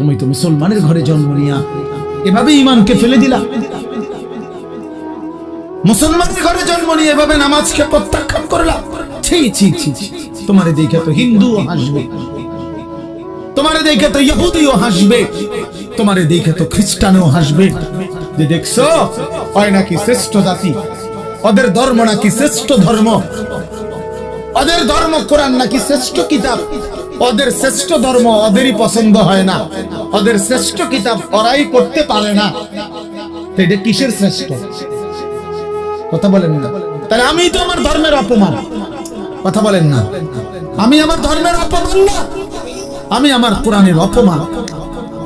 তুমি তো মুসলমানের ঘরে জন্ম নিয়া এভাবে ইমানকে ফেলে দিলা। মুসলমানের ঘরে জন্ম নিয়ে এভাবে নামাজকে প্রত্যাখ্যান করলা। ছি ছি ছি ছি। তোমারে দেখে তো হিন্দু হাসবে। তোমারে দেখে তো ইহুদিও হাসবে। তোমারে দেখে তো খ্রিস্টানও হাসবে। যে দেখছ হয় নাকি শ্রেষ্ঠ জাতি। ওদের ধর্ম নাকি শ্রেষ্ঠ ধর্ম। ওদের ধর্ম কোরআন নাকি শ্রেষ্ঠ কিতাব? ওদের শ্রেষ্ঠ ধর্ম ওদেরই পছন্দ হয় না। ওদের শ্রেষ্ঠ কিতাব ওরাই করতে পারে না। এটা কিসের শ্রেষ্ঠ? কথা বলেন না। তাহলে আমি তো আমার ধর্মের অপমান। কথা বলেন না। আমি আমার ধর্মের অপমান না। আমি আমার কোরআনের অপমান।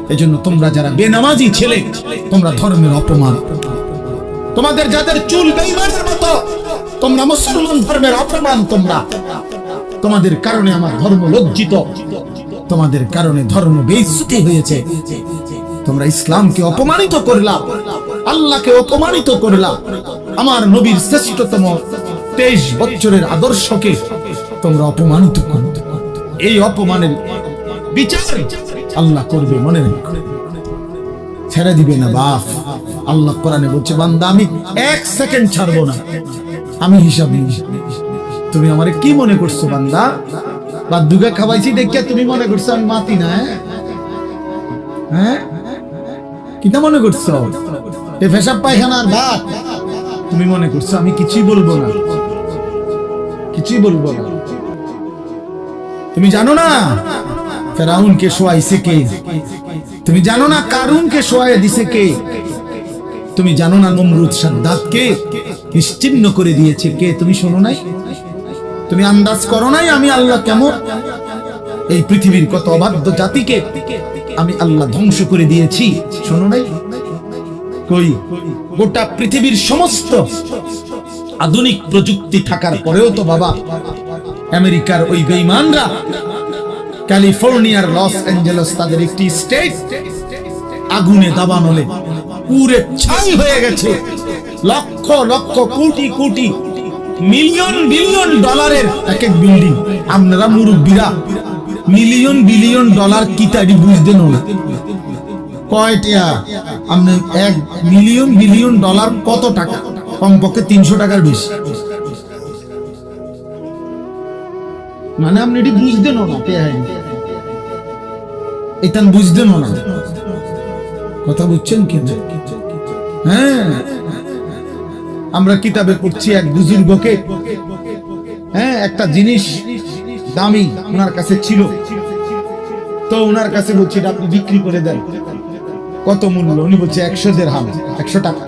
এই জন্য তোমরা যারা বেনামাজি ছেলে, তোমরা ধর্মের অপমান। তোমাদের যাদের চুল বেইমানের মতো, তোমরা মুসলমান ধর্মের অপমান তোমরা। তোমাদের কারণে আমার ধর্ম লজ্জিত। তোমাদের কারণে ধর্ম বেইজ্জতি হয়েছে। তোমরা ইসলামকে অপমানিত করলা। আল্লাহকে অপমানিত করলা। আমার নবীর শ্রেষ্ঠতম তেইশ বছরের আদর্শকে তোমরা অপমানিত করো। এই অপমানের বিচার আল্লাহ করবে মনে ছেড়ে দিবে না বাপ আল্লাহ কোরআনে বলছে, বান্দা, আমি এক সেকেন্ড ছাড়বো না। আমি হিসাব তুমি আমারে কি মনে করছ, বান্দা? বা দুগে খাওয়াইছি দেখে তুমি মনে করছ আমি মাতি না হ্যাঁ? হ্যাঁ? কিটা মনে করছ? এ পায়খানার ভাত? তুমি মনে করছ আমি কিছুই বলব না। কিছুই বলব না। তুমি জানো না ফেরাউনকে শোয়াইছে কে? তুমি জানো না কারুনকে শোয়াই দিছে কে? তুমি জানো না নমরুদ সাদ্দাতকে? নিশ্চিন্ন করে দিয়েছে কে? তুমি শোনো নাই? তুমি আন্দাজ করো নাই আমি আল্লাহ কেমন? এই পৃথিবীর কত অবাধ্য জাতিকে আমি আল্লাহ ধ্বংস করে দিয়েছি। শোনো নাই? কই? গোটা পৃথিবীর সমস্ত আধুনিক প্রযুক্তি থাকার পরেও তো বাবা, আমেরিকার ওই বেঈমানরা ক্যালিফোর্নিয়ার লস অ্যাঞ্জেলস তাদের একটি স্টেট আগুনে দাবানলে পুরে ছাই হয়ে গেছে। লক্ষ লক্ষ, কোটি কোটি, মিলিয়ন, বিলিয়ন ডলারের এক এক বিল্ডিং। আপনারা মুরব্বীরা, মিলিয়ন, বিলিয়ন ডলার কি তারি বুঝতেন কয়টা আপনি এক মিলিয়ন, বিলিয়ন ডলার কত টাকা? কমপক্ষে তিনশো টাকার বেশি। মানে আপনি এটি বুঝতেন না কে এটা বুঝতেন না। কথা বুঝছেন কি হ্যাঁ আমরা কিতাবে পড়ছি এক বুজুর্গকে হ্যাঁ একটা জিনিস দামি ওনার কাছে ছিল তো ওনার কাছে বলছি এটা আপনি বিক্রি করে দেন কত মূল্য উনি বলছে একশো দের হাম একশো টাকা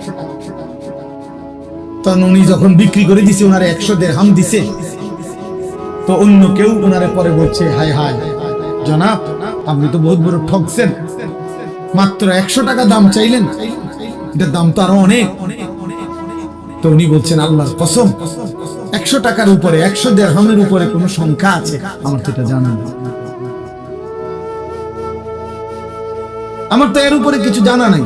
তখন উনি যখন বিক্রি করে দিছে ওনার একশো দেড় হাম দিছে তো অন্য কেউ ওনারে পরে বলছে হাই হাই জনাব আপনি তো বহুত বড় ঠকছেন মাত্র একশো টাকা দাম চাইলেন? এটার দাম তো আরও অনেক। তো উনি বলছেন, আল্লাহর কসম, একশো টাকার উপরে, একশো দেড়হামের উপরে কোনো সংখ্যা আছে? আমার তো এটা জানা নেই। আমার তো এর উপরে কিছু জানা নাই।